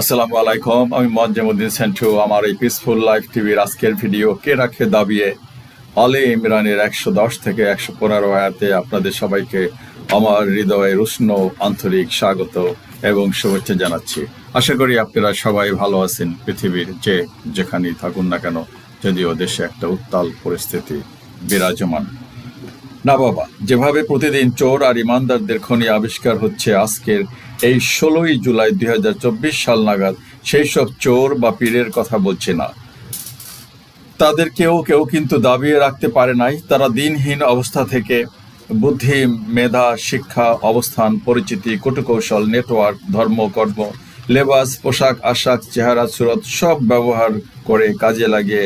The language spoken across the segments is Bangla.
আসসালামু আলাইকুম, আমি মজ্জামুদ্দিন সেন্টু, আমার এই পিসফুল লাইফ টিভির আজকের ভিডিও কে রাখে দাবিয়ে আলে ইমরানের একশো দশ থেকে একশো পনেরো আয়াতে আপনাদের সবাইকে আমার হৃদয়ের উষ্ণ আন্তরিক স্বাগত এবং শুভেচ্ছা জানাচ্ছি। আশা করি আপনারা সবাই ভালো আছেন, পৃথিবীর যে যেখানেই থাকুন না কেন, যদিও দেশে একটা উত্তাল পরিস্থিতি বিরাজমান। না বাবা, যেভাবে প্রতিদিন চোর আর ইমানদারদের খনি আবিষ্কার হচ্ছে, আজকের এই ষোলোই জুলাই দুই হাজার চব্বিশ সাল নাগাদ সেই সব চোর বা পীরের কথা বলছে না। তাদের কেউ কেউ কিন্তু দাবিয়ে রাখতে পারে নাই। তারা দিনহীন অবস্থা থেকে বুদ্ধি, মেধা, শিক্ষা, অবস্থান, পরিচিতি কৌশল নেটওয়ার্ক, ধর্ম, কর্ম, লেবাস, পোশাক, আশাক, চেহারা, সুরত সব ব্যবহার করে কাজে লাগিয়ে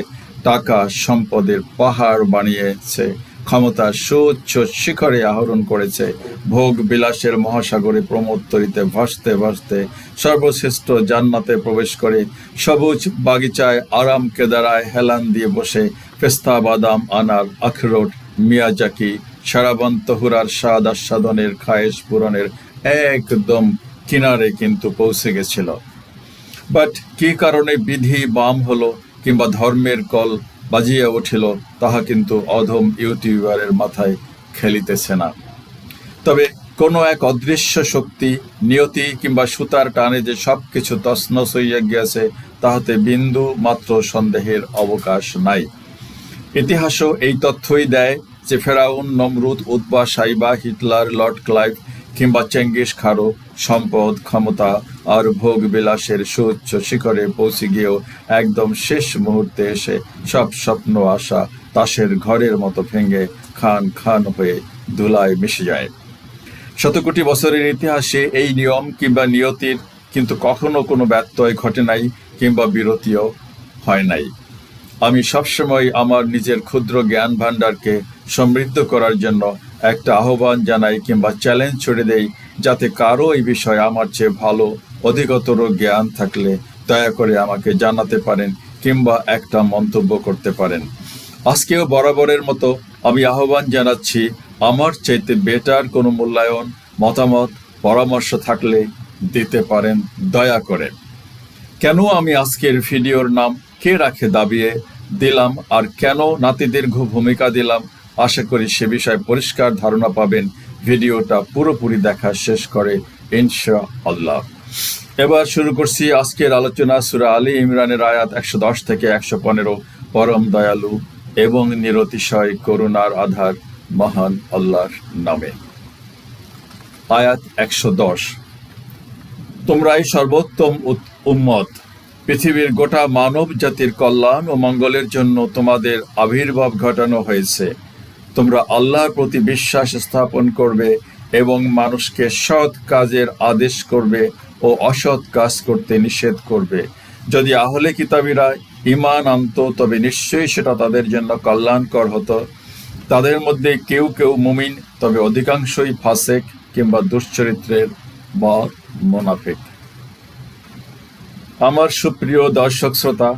টাকা, সম্পদের পাহাড় বানিয়েছে। ক্ষমতা সুউচ্চ শিখরে আহরণ করেছে। ভোগ বিলাসের মহাসাগরে প্রমোত্তরিতে ভাসতে ভাসতে সর্বশ্রেষ্ঠ জান্নাতে প্রবেশ করে সবুজ বাগিচায় আরাম কেদারায় হেলান দিয়ে বসে পেস্তা, বাদাম, আনার, আখরোট, মিয়াজাকি, সারাবন, তহুরার স্বাদ আস্বাদনের খায়েশ পূরণের একদম কিনারে কিন্তু পৌঁছে গেছিল। বাট কি কারণে বিধি বাম হলো কিংবা ধর্মের কল বাজিয়ে উঠিল, তাহা কিন্তু অধম ইউটিউবারের মাথায় খেলিতেছে না। তবে কোনো এক অদৃশ্য শক্তি, নিয়তি কিংবা সুতার টানে যে সব কিছু তছনছ হইয়া গিয়াছে, তাহাতে বিন্দু মাত্র সন্দেহের অবকাশ নাই। ইতিহাসও এই তথ্যই দেয় যে ফেরাউন, নমরুদ উদ্বা সাইবা, হিটলার, লর্ড ক্লাইভ কিংবা চেঙ্গিস খারো সম্পদ ক্ষমতা আর ভোগ বিলাসের সুউচ্চ শিখরে পৌঁছে গিয়েও একদম শেষ মুহূর্তে এসে সব স্বপ্ন, আশা তাসের ঘরের মতো ভেঙে খান খান হয়ে ধুলায় মিশে যায়। শতকোটি বছরের ইতিহাসে এই নিয়ম কিংবা নিয়তির কিন্তু কখনো কোনো ব্যত্যয় ঘটে নাই কিংবা বিরতিও হয় নাই। আমি সবসময় আমার নিজের ক্ষুদ্র জ্ঞান ভাণ্ডারকে সমৃদ্ধ করার জন্য একটা আহ্বান জানাই কিংবা চ্যালেঞ্জ ছড়ে দেই যাতে কারও এই বিষয়ে আমার চেয়ে ভালো অধিকতর জ্ঞান থাকলে দয়া করে আমাকে জানাতে পারেন কিংবা একটা মন্তব্য করতে পারেন। আজকেও বরাবরের মতো আমি আহ্বান জানাচ্ছি, আমার চাইতে বেটার কোনো মূল্যায়ন, মতামত, পরামর্শ থাকলে দিতে পারেন দয়া করে। কেন আমি আজকের ভিডিওর নাম কে রাখে দাবিয়ে দিলাম আর কেন নাতিদীর্ঘ ভূমিকা দিলাম, আশা করি সে বিষয়ে পরিষ্কার ধারণা পাবেন। ভিডিওটা পুরোপুরি দেখা শেষ করে ইনশা আল্লাহ এবার শুরু করছি আজকের আলোচনা সুরা আলী ইমরানের আয়াত একশো দশ থেকে একশো পনেরো। পরম দয়ালু এবং নিরতিশয় করুণার আধার মহান আল্লাহর নামে। আয়াত একশো দশ। তোমরাই সর্বোত্তম উম্মত। পৃথিবীর গোটা মানব জাতির কল্যাণ ও মঙ্গলের জন্য তোমাদের আবির্ভাব ঘটানো হয়েছে। তোমরা আল্লাহর প্রতি বিশ্বাস স্থাপন করবে এবং মানুষকে সৎ কাজের আদেশ করবে ও অসৎ কাজ করতে নিষেধ করবে। যদি আহলে কিতাবীরা ইমান আনত, তবে নিশ্চয়ই সেটা তাদের জন্য কল্যাণকর হতো। তাদের মধ্যে কেউ কেউ মুমিন, তবে অধিকাংশই ফাসেক কিংবা দুশ্চরিত্রের বা মোনাফিক। আমার সুপ্রিয় দর্শক শ্রোতা,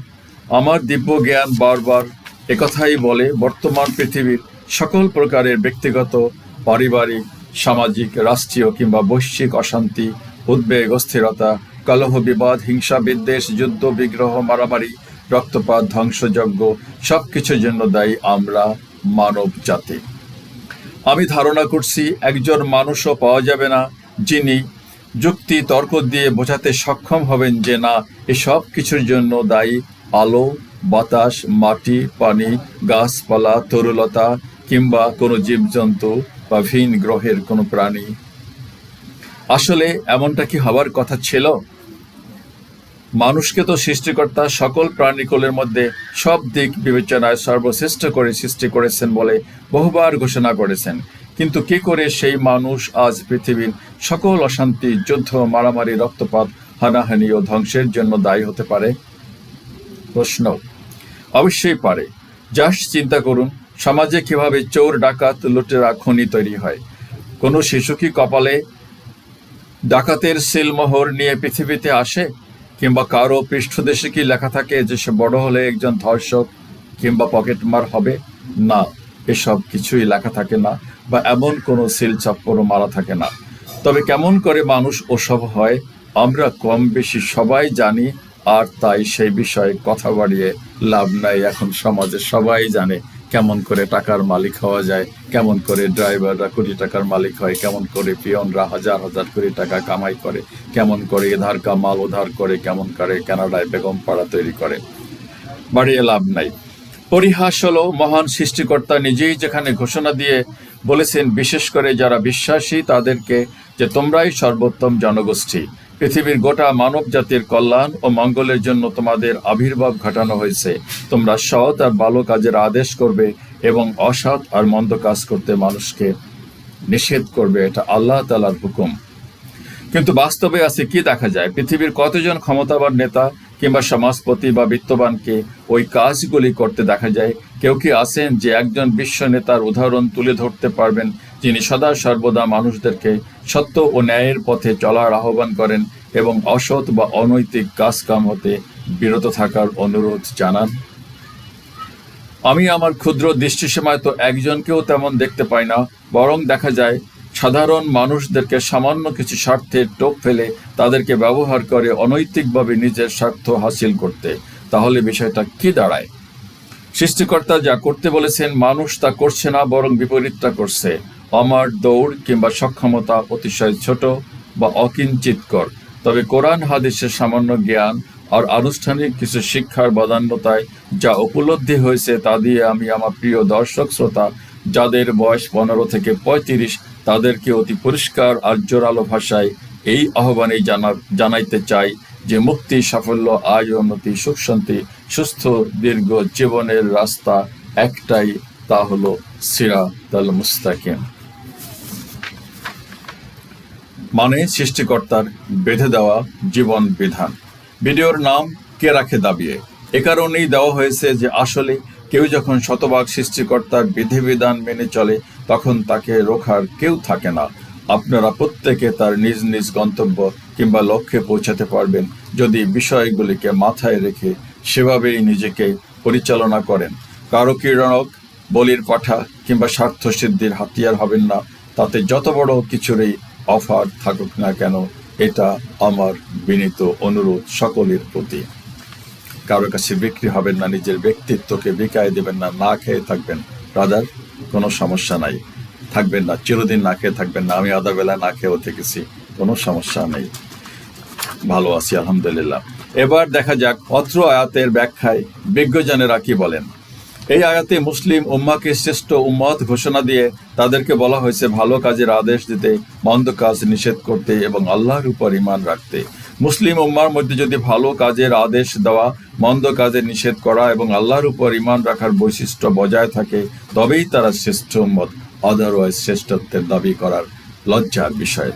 আমার দিব্য জ্ঞান বারবার একথাই বলে, বর্তমান পৃথিবীর সকল প্রকারের ব্যক্তিগত, পারিবারিক, সামাজিক, রাষ্ট্রীয় কিংবা বৈশ্বিক অশান্তি উদ্বেগ অস্থিরতা কলহ বিবাদ, হিংসা, বিদ্বেষ, যুদ্ধ, বিগ্রহ, মারামারি, রক্তপাত, ধ্বংসযজ্ঞ সব কিছুর জন্য দায়ী আমরা মানব জাতি। আমি ধারণা করছি একজন মানুষও পাওয়া যাবে না যিনি যুক্তি, তর্ক দিয়ে বোঝাতে সক্ষম হবেন যে না এসব কিছুর জন্য দায়ী আলো, বাতাস, মাটি, পানি, গাছপালা, তরুলতা কিংবা কোনো জীবজন্তু বা ভিন গ্রহের কোনো প্রাণী আসলে এমনটা কি হওয়ার কথা ছিল? মানুষকে তো সৃষ্টিকর্তা সকল প্রাণীকুলের মধ্যে সব দিক বিবেচনায় সর্বশ্রেষ্ঠ করে সৃষ্টি করেছেন বলে বহুবার ঘোষণা করেছেন। কিন্তু কি করে সেই মানুষ আজ পৃথিবীর সকল অশান্তি, যুদ্ধ, মারামারি, রক্তপাত, হানাহানি ও ধ্বংসের জন্য দায়ী হতে পারে? প্রশ্ন। অবশ্যই পারে। জাস্ট চিন্তা করুন, সমাজে কীভাবে চোর, ডাকাত, লুটেরা, খনি তৈরি হয়। কোনো শিশু কি কপালে ডাকাতের সিলমোহর নিয়ে পৃথিবীতে আসে, কিংবা কারও পৃষ্ঠদেশে কি লেখা থাকে যে সে বড় হলে একজন ধর্ষক কিংবা পকেটমার হবে? না, এসব কিছুই লেখা থাকে না, বা এমন কোনো সিল চপ্পরও মারা থাকে না। তবে কেমন করে মানুষ ওসব হয়, আমরা কম বেশি সবাই জানি, আর তাই সেই বিষয়ে কথা বাড়িয়ে লাভ নাই, এখন সমাজে সবাই জানে। কেমন করে টাকার মালিক হওয়া যায়, কেমন করে ড্রাইভাররা কোটি টাকার মালিক হয়, কেমন করে পিয়নরা হাজার হাজার কোটি টাকা কামাই করে, কেমন করে এধার কা মাল উধার করে, কেমন করে কানাডায় বেগম পাড়া তৈরি করে। বাড়িয়ে লাভ নাই। পরিহাস হলো মহান সৃষ্টিকর্তা নিজেই যেখানে ঘোষণা দিয়ে বলেছেন, বিশেষ করে যারা বিশ্বাসী তাদেরকে, যে তোমরাই সর্বোত্তম জনগোষ্ঠী। পৃথিবীর গোটা মানব জাতির কল্যাণ ও মঙ্গলের জন্য তোমাদের আবির্ভাব ঘটানো হয়েছে। তোমরা সৎ আর ভালো কাজের আদেশ করবে এবং অসৎ আর মন্দ কাজ করতে মানুষকে নিষেধ করবে, এটা আল্লাহ তালার হুকুম। কিন্তু বাস্তবে আছে কি দেখা যায়? পৃথিবীর কতজন ক্ষমতাবান নেতা কিংবা সমাজপতি বা বিত্তবানকে ওই কাজগুলি করতে দেখা যায়? কেউ কি আছেন যে একজন বিশ্ব নেতার উদাহরণ তুলে ধরতে পারবেন, যিনি সদা সর্বদা মানুষদেরকে সত্য ও ন্যায়ের পথে চলার আহ্বান করেন এবং অসৎ বা অনৈতিক কাজকাম হতে বিরত থাকার অনুরোধ জানান। আমি আমার ক্ষুদ্র দৃষ্টিসীমায় তো একজনকেও তেমন দেখতে পাই না, বরং দেখা যায়, সাধারণ মানুষদেরকে সামান্য কিছু স্বার্থে টোপ ফেলে তাদেরকে ব্যবহার করে অনৈতিকভাবে নিজের স্বার্থ হাসিল করতে। তাহলে বিষয়টা কি দাঁড়ায়? সৃষ্টিকর্তা যা করতে বলেছেন, মানুষ তা করছে না, বরং বিপরীতটা করছে। আমার দৌড় কিংবা সক্ষমতা অতিশয় ছোট বা অকিঞ্চিতকর। তবে কোরআন, হাদিসের সামান্য জ্ঞান আর আনুষ্ঠানিক কিছু শিক্ষার বদান্যতায় যা উপলব্ধি হয়েছে তা দিয়ে আমি আমার প্রিয় দর্শক শ্রোতা, যাদের বয়স পনেরো থেকে পঁয়ত্রিশ, তাদেরকে অতি পরিষ্কার আর জোরালো ভাষায় এই আহ্বানে জানা জানাইতে চাই যে মুক্তি, সাফল্য, আয়, উন্নতি, সুখ, শান্তি, সুস্থ, দীর্ঘ জীবনের রাস্তা একটাই, তা হলো তাল মুস্তাকিম। মানে সৃষ্টিকর্তার বেঁধে দেওয়া জীবন বিধান। ভিডিওর নাম কে রাখে দাবিয়ে? এ কারণেই দেওয়া হয়েছে যে আসলে কেউ যখন শতভাগ সৃষ্টিকর্তার বিধিবিধান মেনে চলে, তখন তাকে রোখার কেউ থাকে না। আপনারা প্রত্যেকে তার নিজ নিজ গন্তব্য কিংবা লক্ষ্যে পৌঁছাতে পারবেন যদি বিষয়গুলিকে মাথায় রেখে সেভাবেই নিজেকে পরিচালনা করেন। কারও কিরণক বলির পাঠা কিংবা স্বার্থ সিদ্ধির হাতিয়ার হবেন না, তাতে যত বড় কিছুরই অফার থাকুক না কেন, এটা আমার বিনীত অনুরোধ সকলের প্রতি। কারও কাছে বিক্রি হবেন না, নিজের ব্যক্তিত্বকে বিকায় দেবেন না না খেয়ে থাকবেন। রাজার কোনো সমস্যা নাই। থাকবেন না, চিরদিন না খেয়ে থাকবেন না, আমি আধা বেলা না খেয়েও থেকেছি, কোনো সমস্যা নেই। ভালো আছি, আলহামদুলিল্লাহ। এবার দেখা যাক অত্র আয়াতের ব্যাখ্যায় বিজ্ঞজনেরা কি বলেন। এই আয়াতে মুসলিম উম্মাকে শ্রেষ্ঠ উম্মত ঘোষণা দিয়ে তাদেরকে বলা হয়েছে, ভালো কাজের আদেশ দিতে, মন্দ কাজ নিষেধ করতে এবং আল্লাহর উপর ইমান রাখতে। মুসলিম উম্মার মধ্যে যদি ভালো কাজের আদেশ দেওয়া, মন্দ কাজে নিষেধ করা এবং আল্লাহর উপর ইমান রাখার বৈশিষ্ট্য বজায় থাকে, তবেই তারা শ্রেষ্ঠ উম্মত অদারওয়াইজ শ্রেষ্ঠত্বের দাবি করার লজ্জার বিষয়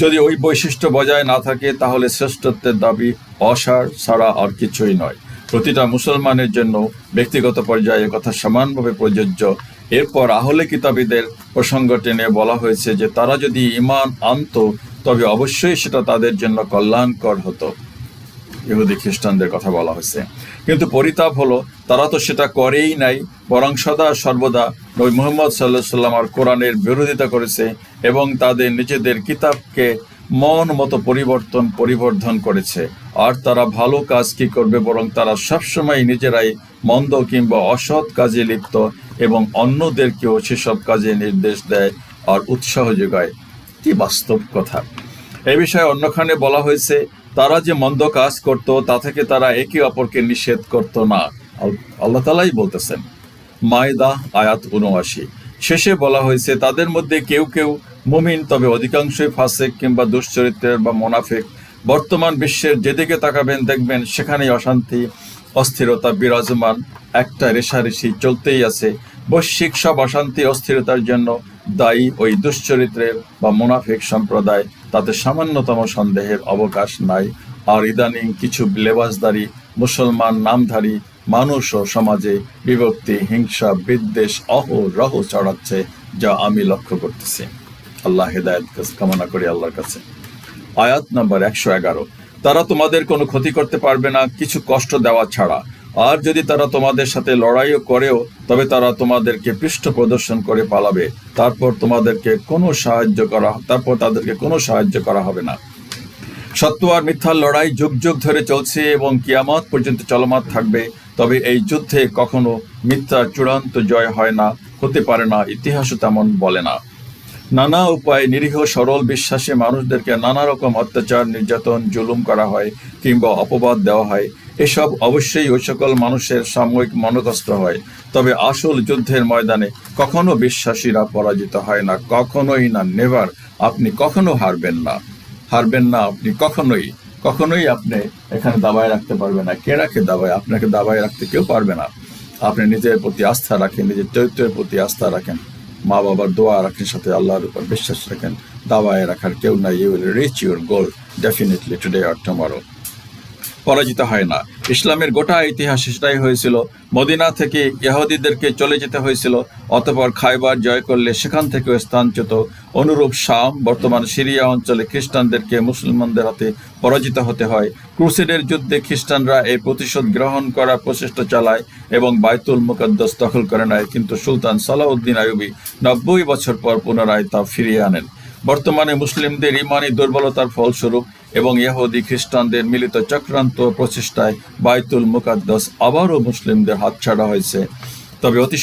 যদি ওই বৈশিষ্ট্য বজায় না থাকে, তাহলে শ্রেষ্ঠত্বের দাবি অসার ছাড়া আর কিছুই নয়। প্রতিটা মুসলমানের জন্য ব্যক্তিগত পর্যায়ে কথা সমানভাবে প্রযোজ্য। এরপর আহলে কিতাবীদের প্রসঙ্গ টেনে বলা হয়েছে যে, তারা যদি ইমান আনত, তবে অবশ্যই সেটা তাদের জন্য কল্যাণকর হতো। ইহুদি খ্রিস্টানদের কথা বলা হয়েছে। কিন্তু পরিতাপ হলো, তারা তো সেটা করেই নাই, বরং সদা সর্বদা নবী মোহাম্মদ সাল্লাহ সাল্লাম আর কোরআনের বিরোধিতা করেছে এবং তাদের নিজেদের কিতাবকে মন মতো পরিবর্তন, পরিবর্ধন করেছে। আর তারা ভালো কাজ কি করবে বরং তারা সবসময় নিজেরাই মন্দ কিংবা অসৎ কাজে লিপ্ত এবং অন্যদেরকেও সেসব কাজে নির্দেশ দেয় আর উৎসাহ যোগায়। কি বাস্তব কথা। এ বিষয়ে অন্যখানে বলা হয়েছে, তারা যে মন্দ কাজ করত, তা থেকে তারা একে অপরকে নিষেধ করত না। আল্লাহ তালাই বলতেছেন, মায়দা আয়াত উনআশি শেষে বলা হয়েছে, তাদের মধ্যে কেউ কেউ মুমিন, তবে অধিকাংশই ফাসেক কিংবা দুশ্চরিত্রের বা মোনাফেক। বর্তমান বিশ্বের যেদিকে তাকাবেন, দেখবেন সেখানেই অশান্তি, অস্থিরতা বিরাজমান। একটা রেশারেশি চলতেই আছে। বৈশ্বিক সব অশান্তি, অস্থিরতার জন্য দায়ী ওই দুশ্চরিত্রের বা মুনাফিক সম্প্রদায়। তাতে সামান্যতম সন্দেহের অবকাশ নাই। আর ইদানিং কিছু লেবাসদারী, মুসলমান নামধারী মানুষ ও সমাজে বিভক্তি, হিংসা, বিদ্বেষ, অহরহ চড়াচ্ছে যা আমি লক্ষ্য করতেছি। আল্লাহ হেদায়ত কামনা করি আল্লাহর কাছে। আয়াত নম্বর একশো এগারো। তারা তোমাদের কোনো ক্ষতি করতে পারবে না, কিছু কষ্ট দেওয়া ছাড়া। আর যদি তারা তোমাদের সাথে লড়াইও করেও, তবে তারা তোমাদেরকে পৃষ্ঠ প্রদর্শন করে পালাবে। তারপর তোমাদেরকে কোনো সাহায্য করা, তারপর তাদেরকে কোনো সাহায্য করা হবে না। সত্য আর মিথ্যার লড়াই যুগ যুগ ধরে চলছে এবং কিয়ামত পর্যন্ত চলমান থাকবে। তবে এই যুদ্ধে কখনো মিথ্যার চূড়ান্ত জয় হয় না, হতে পারে না, ইতিহাসও তেমন বলে না। নানা উপায়ে নিরীহ সরল বিশ্বাসী মানুষদেরকে নানা রকম অত্যাচার, নির্যাতন, জুলুম করা হয় কিংবা অপবাদ দেওয়া হয়। এসব অবশ্যই ওই সকল মানুষের সাময়িক মনোকষ্ট হয়। তবে আসল যুদ্ধের ময়দানে কখনো বিশ্বাসীরা পরাজিত হয় না, কখনোই না, নেভার। আপনি কখনো হারবেন না। হারবেন না আপনি কখনোই। কখনোই আপনি এখানে দাবায় রাখতে পারবেন না। কে রাখে দাবায়? আপনাকে দাবায় রাখতে কেউ পারবে না। আপনি নিজের প্রতি আস্থা রাখেন, নিজের চরিত্রের প্রতি আস্থা রাখেন। মা বাবার দোয়া রাখেন, সাথে আল্লাহর উপর বিশ্বাস রাখেন দাবায় রাখার কেউ না you will reach your goal definitely today or tomorrow পরাজিত হয় না। ইসলামের গোটা ইতিহাস সেটাই হয়েছিল। মদিনা থেকে ইহুদিদেরকে চলে যেতে হয়েছিল, অতপর খাইবার জয় করলে সেখান থেকেও স্থানচ্যুত। অনুরূপ শাম বর্তমান সিরিয়া অঞ্চলে খ্রিস্টানদেরকে মুসলমানদের হাতে পরাজিত হতে হয়। ক্রুসেডের যুদ্ধে খ্রিস্টানরা এই প্রতিশোধ গ্রহণ করার প্রচেষ্টা চালায় এবং বাইতুল মুকদ্দাস দখল করে নেয়, কিন্তু সুলতান সালাউদ্দিন আয়ুবি নব্বই বছর পর পুনরায় তা ফিরিয়ে আনেন। বর্তমানে মুসলিমদের ইমানি দুর্বলতার ফলস্বরূপ এবং ইহুদি খ্রিস্টানদের মিলিত চক্রান্ত প্রচেষ্টায় বাইতুল মুকাদ্দাস আবারও মুসলিমদের হাতছাড়া হয়েছে। তবে অতি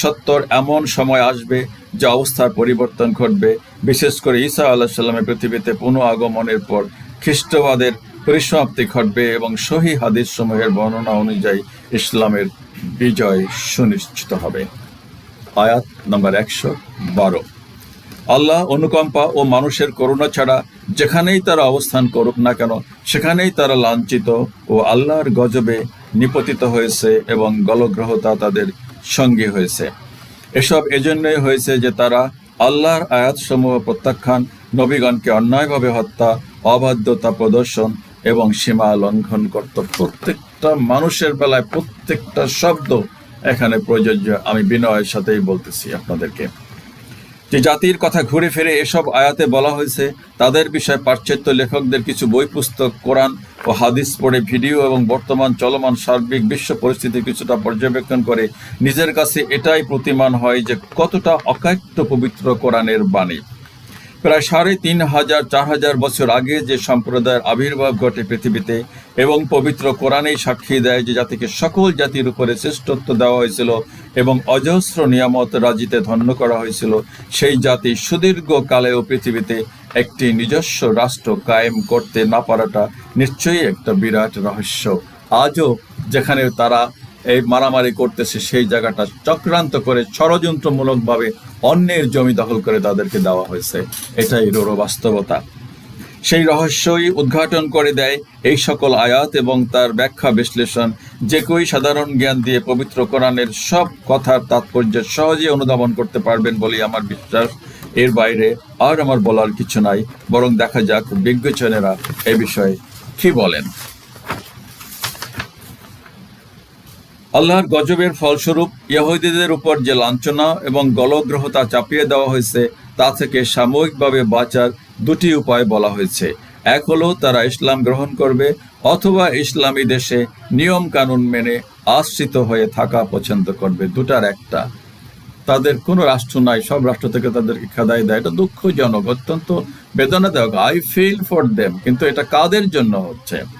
এমন সময় আসবে যে অবস্থার পরিবর্তন ঘটবে। বিশেষ করে ঈসা আল্লাহ সাল্লামের পৃথিবীতে পুনঃ আগমনের পর খ্রিস্টবাদের পরিসমাপ্তি ঘটবে এবং সহি হাদিস সমূহের বর্ণনা অনুযায়ী ইসলামের বিজয় সুনিশ্চিত হবে। আয়াত নম্বর একশো বারো। আল্লাহ অনুকম্পা ও মানুষের করুণা ছাড়া যেখানেই তারা অবস্থান করুক না কেন, সেখানেই তারা লাঞ্ছিত ও আল্লাহর গজবে নিপতিত হয়েছে এবং গলগ্রহতা তাদের সঙ্গী হয়েছে। এসব এজন্যই হয়েছে যে তারা আল্লাহর আয়াতসমূহ প্রত্যাখ্যান, নবীগণকে অন্যায়ভাবে হত্যা, অবাধ্যতা প্রদর্শন এবং সীমা লঙ্ঘন করত। প্রত্যেকটা মানুষের বেলায় প্রত্যেকটা শব্দ এখানে প্রযোজ্য। আমি বিনয়ের সাথেই বলতেছি আপনাদেরকে। যে জাতির কথা ঘুরে ফিরে এসব আয়াতে বলা হয়েছে, তাদের বিষয়ে পাশ্চাত্য লেখকদের কিছু বই, পুস্তক, কোরআন ও হাদিস পড়ে ভিডিও এবং বর্তমান চলমান সার্বিক বিশ্ব পরিস্থিতি কিছুটা পর্যবেক্ষণ করে। নিজের কাছে এটাই প্রতিমান হয় যে কতটা অকাট্য পবিত্র কোরআনের বাণী। প্রায় সাড়ে তিন হাজার, চার হাজার বছর আগে যে সম্প্রদায়ের আবির্ভাব ঘটে পৃথিবীতে এবং পবিত্র কোরআনেই সাক্ষী দেয় যে জাতিকে সকল জাতির উপরে শ্রেষ্ঠত্ব দেওয়া হয়েছিল এবং অজস্র নিয়ামত রাজিতে ধন্য করা হয়েছিল, সেই জাতি সুদীর্ঘ কালেও পৃথিবীতে একটি নিজস্ব রাষ্ট্র কায়েম করতে না পারাটা নিশ্চয়ই একটা বিরাট রহস্য। আজও যেখানে তারা এই মারামারি করতেছে সেই জায়গাটা চক্রান্ত করে ষড়যন্ত্রমূলকভাবে অন্যের জমি দখল করে তাদেরকে দেওয়া হয়েছে। এটাই রোর বাস্তবতা। সেই রহস্যই উদ্ঘাটন করে দেয় এই সকল আয়াত এবং তার ব্যাখ্যা বিশ্লেষণ। যে কেউই সাধারণ জ্ঞান দিয়ে পবিত্র কোরআনের সব কথার তাৎপর্য সহজে অনুধাবন করতে পারবেন বলেই আমার বিশ্বাস। এর বাইরে আর আমার বলার কিছু নাই, বরং দেখা যাক বিজ্ঞজনেরা এ বিষয়ে কি বলেন। আল্লাহর গজবের ফলস্বরূপ ইহুদিদের উপর যে লাঞ্ছনা এবং গলগ্রহতা চাপিয়ে দেওয়া হয়েছে, তা থেকে সাময়িকভাবে বাঁচার দুটি উপায় বলা হয়েছে। এক হলো, তারা ইসলাম গ্রহণ করবে অথবা ইসলামী দেশে নিয়ম কানুন মেনে আশ্রিত হয়ে থাকা পছন্দ করবে। দুটার একটা। তাদের কোনো রাষ্ট্র নাই, সব রাষ্ট্র থেকে তাদেরকে খেদাই দেয়। এটা দুঃখজনক, অত্যন্ত বেদনাদায়ক। আই ফিল ফর দেম কিন্তু এটা কাদের জন্য হচ্ছে?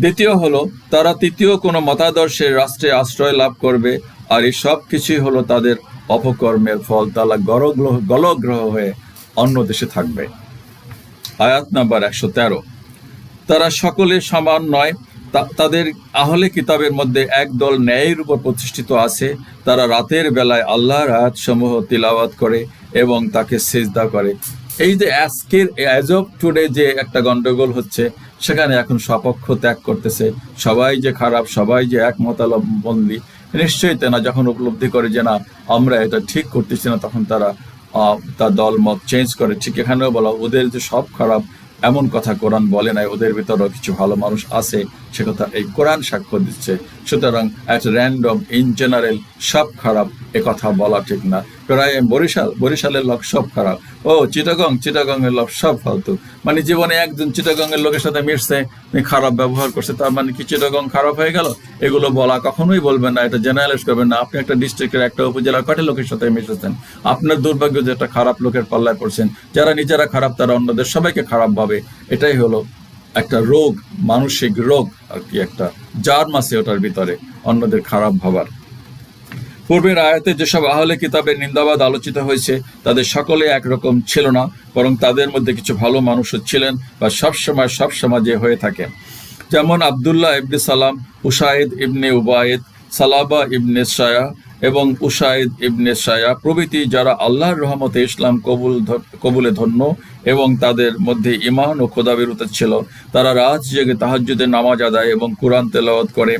দ্বিতীয় হলো, তারা তৃতীয় কোনো মতাদর্শের রাষ্ট্রে আশ্রয় লাভ করবে, আর এই সব কিছুই হলো তাদের অপকর্মের ফল। তারা গরগ্রহ গলগ্রহ হয়ে অন্য দেশে থাকবে। আয়াত নাম্বার একশো তেরো। তারা সকলে সমান নয়। তাদের আহলে কিতাবের মধ্যে এক দল ন্যায়ের উপর প্রতিষ্ঠিত আছে। তারা রাতের বেলায় আল্লাহর আয়াত সমূহ তিলাওয়াত করে এবং তাকে সেজদা করে। এই যে আজকের অ্যাজ অফ টুডে যে একটা গন্ডগোল হচ্ছে, সেখানে এখন সপক্ষ ত্যাগ করতেছে। সবাই যে খারাপ, সবাই যে এক মতাবলম্বী নিশ্চয়ই তেনা যখন উপলব্ধি করে যে না, আমরা এটা ঠিক করতেছি না, তখন তারা তার দল মত চেঞ্জ করে। ঠিক এখানেও বলা, ওদের যে সব খারাপ, এমন কথা কোরআন বলে নাই, ওদের ভিতরেও কিছু ভালো মানুষ আছে। সে কথা এই কোরআন সাক্ষ্য দিচ্ছে। সুতরাং অ্যাট র্যান্ডম ইন জেনারেল সব খারাপ, এ কথা বলা ঠিক না। প্রায় বরিশাল, বরিশালের লোক সব খারাপ। ও, চিটাগং, চিটাগংয়ের লোক সব ফালতু। মানে জীবনে একজন চিটাগংয়ের লোকের সাথে মিশছে খারাপ ব্যবহার করছে, তার মানে কি চিটাগং খারাপ হয়ে গেল? এগুলো বলা কখনোই বলবেন না, এটা জেনারেলাইজ করবেন না। আপনি একটা ডিস্ট্রিক্টের একটা উপজেলার কয়টা লোকের সাথে মিশেছেন? আপনার দুর্ভাগ্য যে একটা খারাপ লোকের পাল্লায় পড়ছেন। যারা নিজেরা খারাপ, তারা অন্যদের সবাইকে খারাপ ভাবে। এটাই হলো একটা রোগ, মানসিক রোগ আর কি একটা, জার্ম আছে ওটার ভিতরে, অন্যদের খারাপ ভাবার। পূর্বের আয়াতে যেসব আহলে কিতাবের নিন্দাবাদ আলোচিত হয়েছে, তাদের সকলে একরকম ছিল না, বরং তাদের মধ্যে কিছু ভালো মানুষও ছিলেন বা সবসময় সব সমাজে হয়ে থাকেন। যেমন আবদুল্লাহ ইবনে সালাম, উসাইদ ইবনে উবায়েদ, সালাবা ইবনে সায়া এবং উসাইদ ইবনে সায়া প্রভৃতি যারা আল্লাহর রহমতে ইসলাম কবুল কবুলে ধন্য এবং তাদের মধ্যে ইমান ও খোদাবিরত ছিল। তারা রাত জেগে তাহাজ্জুদের নামাজ আদায় এবং কোরআন তেলাওয়াত করে।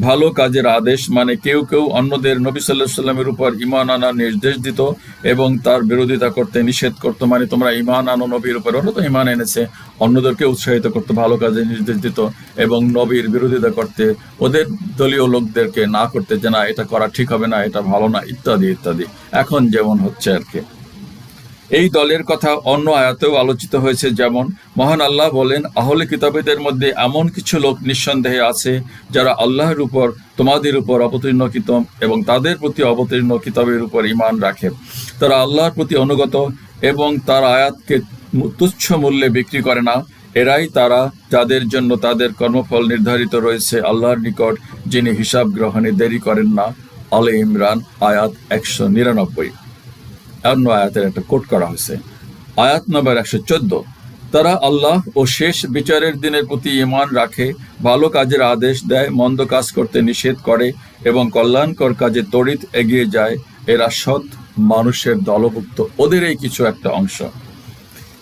ভালো কাজের আদেশ মানে কেউ কেউ অন্যদের নবী সাল্লাহ সাল্লামের উপর ইমান আনার নির্দেশ দিত এবং তার বিরোধিতা করতে নিষেধ করতো। মানে তোমরা ইমান আনো নবীর উপর। ওরা তো ইমান এনেছে। অন্যদেরকে উৎসাহিত করতে ভালো কাজে নির্দেশ দিত এবং নবীর বিরোধিতা করতে ওদের দলীয় লোকদেরকে না করতে যে, না, এটা করা ঠিক হবে না, এটা ভালো না, ইত্যাদি ইত্যাদি। এখন যেমন হচ্ছে আর কি। এই দলের কথা অন্য আয়াতেও আলোচিত হয়েছে, যেমন, মহান আল্লাহ বলেন, আহলে কিতাবেদের মধ্যে এমন কিছু লোক নিঃসন্দেহে আছে যারা আল্লাহর উপর, তোমাদের উপর অবতীর্ণ কিতম এবং তাদের প্রতি অবতীর্ণ কিতাবের উপর ইমান রাখে। তারা আল্লাহর প্রতি অনুগত এবং তার আয়াতকে তুচ্ছ মূল্যে বিক্রি করে না। এরাই তারা যাদের জন্য তাদের কর্মফল নির্ধারিত রয়েছে আল্লাহর নিকট, যিনি হিসাব গ্রহণে দেরি করেন না। আলে ইমরান, আয়াত একশো নিরানব্বই। অন্য আয়াতের একটা কোট করা হয়েছে। আয়াত নম্বর একশো চোদ্দ। তারা আল্লাহ ও শেষ বিচারের দিনের প্রতি ইমান রাখে, ভালো কাজের আদেশ দেয়, মন্দ কাজ করতে নিষেধ করে এবং কল্যাণকর কাজে তড়িৎ এগিয়ে যায়। এরা সৎ মানুষের দলভুক্ত। ওদের এই কিছু একটা অংশ।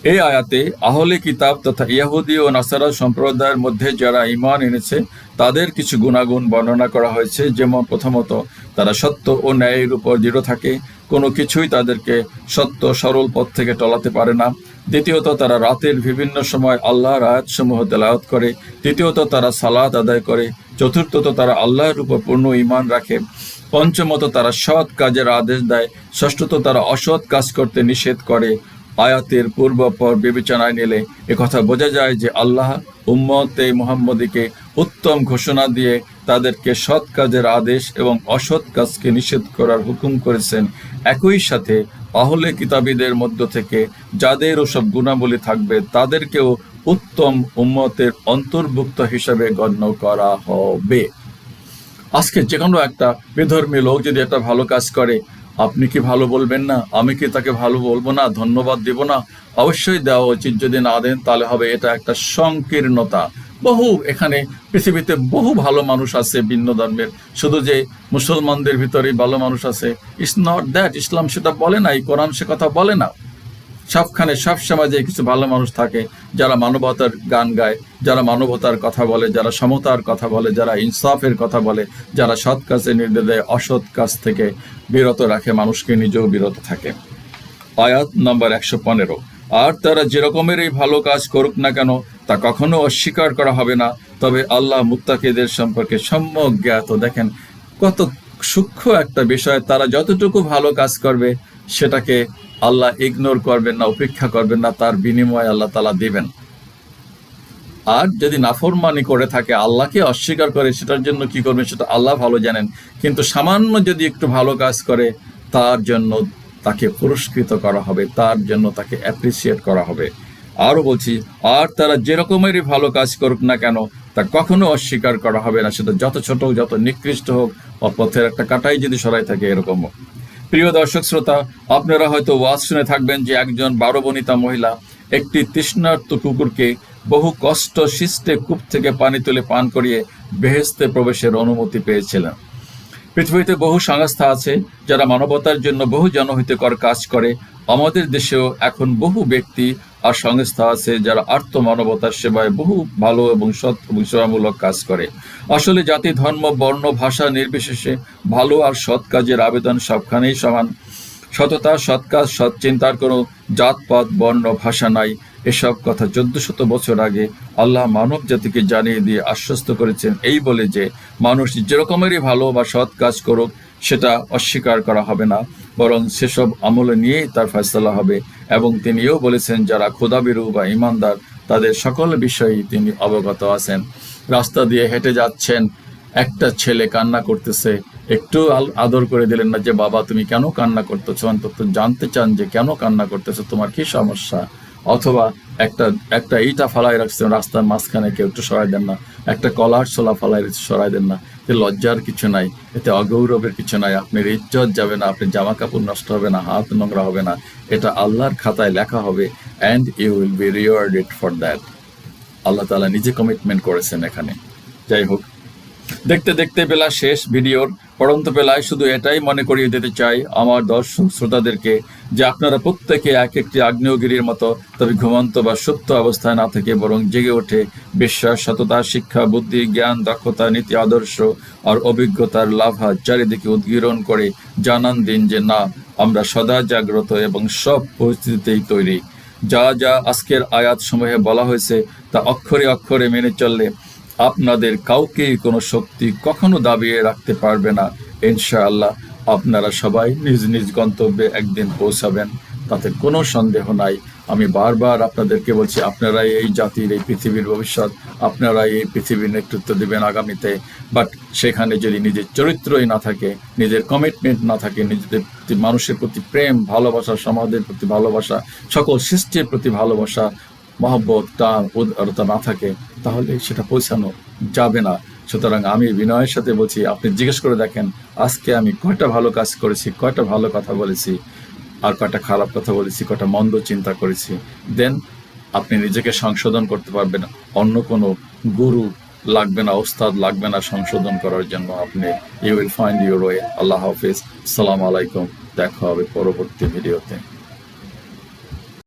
এই আয়াতে আহলে কিতাব তথা ইয়াহুদি ও নাসারা সম্প্রদায়ের মধ্যে যারা ঈমান এনেছে, তাদের কিছু গুণাগুণ বর্ণনা করা হয়েছে। যেমন প্রথমত, তারা সত্য ও ন্যায়ের উপর দৃঢ় থাকে। কোনো কিছুই তাদেরকে সত্য, সরল পথ থেকে টলাতে পারে না। দ্বিতীয়ত, তারা রাতের বিভিন্ন সময় আল্লাহর আয়াতসমূহ তেলাওয়াত করে। তৃতীয়ত, তারা সালাদ আদায় করে। চতুর্থত, তারা আল্লাহর উপর পূর্ণ ঈমান রাখে। পঞ্চমত, তারা সৎ কাজের আদেশ দেয়। ষষ্ঠত, তারা অসৎ কাজ করতে নিষেধ করে। আয়াতের পূর্বপর বিবেচনায় নিলে কথা বোঝা যায় যে আল্লাহ উম্মতে মুহাম্মদীকে উত্তম ঘোষণা দিয়ে তাদেরকে সৎ কাজের আদেশ এবং অসৎ কাজকে নিষেধ করার হুকুম করেছেন। একই সাথে আহলে কিতাবীদের মধ্য থেকে যাদের ওসব গুণাবলী থাকবে, তাদেরকেও উত্তম উম্মতের অন্তর্ভুক্ত হিসাবে গণ্য করা হবে। আজকে যে কোনো একটা বেধর্মী লোক যদি একটা ভালো কাজ করে, আপনি কি ভালো বলবেন না? আমি কি তাকে ভালো বলব না, ধন্যবাদ দিব না? অবশ্যই দেওয়া উচিত যদি না দেন, তাহলে হবে এটা একটা সংকীর্ণতা। বহু এখানে পৃথিবীতে বহু ভালো মানুষ আছে ভিন্ন ধর্মের। শুধু যে মুসলমানদের ভিতরেই ভালো মানুষ আছে ইটস নট দ্যাট ইসলাম সেটা বলে না এই কোরআন সে কথা বলে না। সবখানে, সব সমাজে কিছু ভালো মানুষ থাকে, যারা মানবতার গান গায়, যারা মানবতার কথা বলে, যারা সমতার কথা বলে, যারা ইনসাফের কথা বলে, যারা সৎ কাজে নির্দেশ দেয় অসৎ কাজ থেকে বিরত রাখে, মানুষকে নিজেও বিরত থাকে। আয়াত নম্বর একশো পনেরো। আর তারা যেরকমেরই ভালো কাজ করুক না কেন তা কখনো অস্বীকার করা হবে না। তবে আল্লাহ মুত্তাকিদের সম্পর্কে সম্যক জ্ঞাত। দেখেন, কত সূক্ষ্ম একটা বিষয়, তারা যতটুকু ভালো কাজ করবে, সেটাকে আল্লাহ ইগনোর করবেন না, উপেক্ষা করবেন না, তার বিনিময়ে আল্লাহ তালা দিবেন। আর যদি নাফরমানি করে থাকে, আল্লাহকে অস্বীকার করে, সেটার জন্য কি করবেন, সেটা আল্লাহ ভালো জানেন। কিন্তু সামান্য যদি একটু ভালো কাজ করে, তার জন্য তাকে পুরস্কৃত করা হবে, তার জন্য তাকে অ্যাপ্রিসিয়েট করা হবে। আরও বলছি, আর তারা যেরকমেরই ভালো কাজ করুক না কেন, তা কখনো অস্বীকার করা হবে না। সেটা যত ছোট হোক, যত নিকৃষ্ট হোক বা পথের একটা কাটাই যদি সরাই থাকে এরকম প্রিয় দর্শক শ্রোতা, আপনারা হয়তো ওয়াজ শুনে থাকবেন যে একজন বারো বনিতা মহিলা একটি তৃষ্ণার্ত কুকুরকে বহু কষ্ট শিষ্টে কূপ থেকে পানি তুলে পান করিয়ে বেহেস্তে প্রবেশের অনুমতি পেয়েছিলেন। পৃথিবীতে বহু সংস্থা আছে যারা মানবতার জন্য বহু জনহিতকর কাজ করে। আমাদের দেশেও এখন বহু ব্যক্তি আর সংস্থা আছে যারা আর্থ মানবতার সেবায় বহু ভালো এবং সৎ এবং সেবামূলক কাজ করে। আসলে জাতি, ধর্ম, বর্ণ, ভাষা নির্বিশেষে ভালো আর সৎ কাজের আবেদন সবখানেই সমান। সততা, সৎ কাজ, সৎ চিন্তার কোনো জাতপাত বর্ণ, ভাষা নাই। এসব কথা চোদ্দ শত বছর আগে আল্লাহ মানব জাতিকে জানিয়ে দিয়ে আশ্বস্ত করেছেন এই বলে যে, মানুষ যেরকমেরই ভালো বা সৎ কাজ করুক, সেটা অস্বীকার করা হবে না, বরং সেসব আমলে নিয়েই তার ফয়সলা হবে। এবং তিনিও বলেছেন, যারা ক্ষুদাবিরু বা ইমানদার তাদের সকল বিষয়েই তিনি অবগত আছেন। রাস্তা দিয়ে হেঁটে যাচ্ছেন, একটা ছেলে কান্না করতেছে। একটু আদর করে দিলেন না যে, বাবা, তুমি কেন কান্না করতেছো? অন্তত জানতে চান যে, কেন কান্না করতেছো? তোমার কি সমস্যা? অথবা একটা একটা ইটা ফালাই রাখছেন, রাস্তার মাঝখানে কেউ একটু সরাই দেন না। একটা কলার ছোলা ফালাই সরাই দেন না। এতে লজ্জার কিছু নাই, এতে অগৌরবের কিছু নাই। আপনার ইজ্জত যাবে না আপনি জামা কাপড় নষ্ট হবে না, হাত নোংরা হবে না। এটা আল্লাহর খাতায় লেখা হবে and you will be rewarded for that আল্লাহ তাআলা নিজে কমিটমেন্ট করেছেন এখানে। যাই হোক দেখতে দেখতে বেলা শেষ ভিডিওর পড়ন্ত বেলায় শুধু এটাই মনে করিয়ে দিতে চাই আমার দর্শক শ্রোতাদেরকে যে আপনারা প্রত্যেকে এক একটি আগ্নেয়গিরির মতো তবে ঘুমন্ত বা সুপ্ত অবস্থায় না থেকে বরং জেগে ওঠে বিশ্বাস, সততা, শিক্ষা, বুদ্ধি, জ্ঞান, দক্ষতা, নীতি, আদর্শ আর অভিজ্ঞতার লাভা চারিদিকে উদ্গীরণ করে জানান দিন যে না, আমরা সদা জাগ্রত এবং সব পরিস্থিতিতেই তৈরি। যা যা আজকের আয়াত সমূহে বলা হয়েছে তা অক্ষরে অক্ষরে মেনে চললে আপনাদের কাউকেই কোনো শক্তি কখনো দাবিয়ে রাখতে পারবে না। ইনশাআল্লাহ আপনারা সবাই নিজ নিজ গন্তব্যে একদিন পৌঁছাবেন, তাতে কোনো সন্দেহ নাই। আমি বারবার আপনাদেরকে বলছি, আপনারাই এই জাতির, এই পৃথিবীর ভবিষ্যৎ, আপনারাই এই পৃথিবীর নেতৃত্ব দেবেন আগামীতে। বাট সেখানে যদি নিজের চরিত্রই না থাকে, নিজের কমিটমেন্ট না থাকে, নিজেদের প্রতি মানুষের প্রতি প্রেম, ভালোবাসা, সমাজের প্রতি ভালোবাসা, সকল সৃষ্টির প্রতি ভালোবাসা, মহব্বত, টান, উদারতা না থাকে তাহলে সেটা পৌঁছানো যাবে না। সুতরাং আমি বিনয়ের সাথে বলছি, আপনি জিজ্ঞেস করে দেখেন, আজকে আমি কয়টা ভালো কাজ করেছি, কয়টা ভালো কথা বলেছি, আর কয়টা খারাপ কথা বলেছি, কয়টা মন্দ চিন্তা করেছি। দেন আপনি নিজেকে সংশোধন করতে পারবেন, অন্য কোনো গুরু লাগবে না, ওস্তাদ লাগবে না সংশোধন করার জন্য আপনি। You will find your way আল্লাহ হাফিজ। সালাম আলাইকুম। দেখা হবে পরবর্তী ভিডিওতে।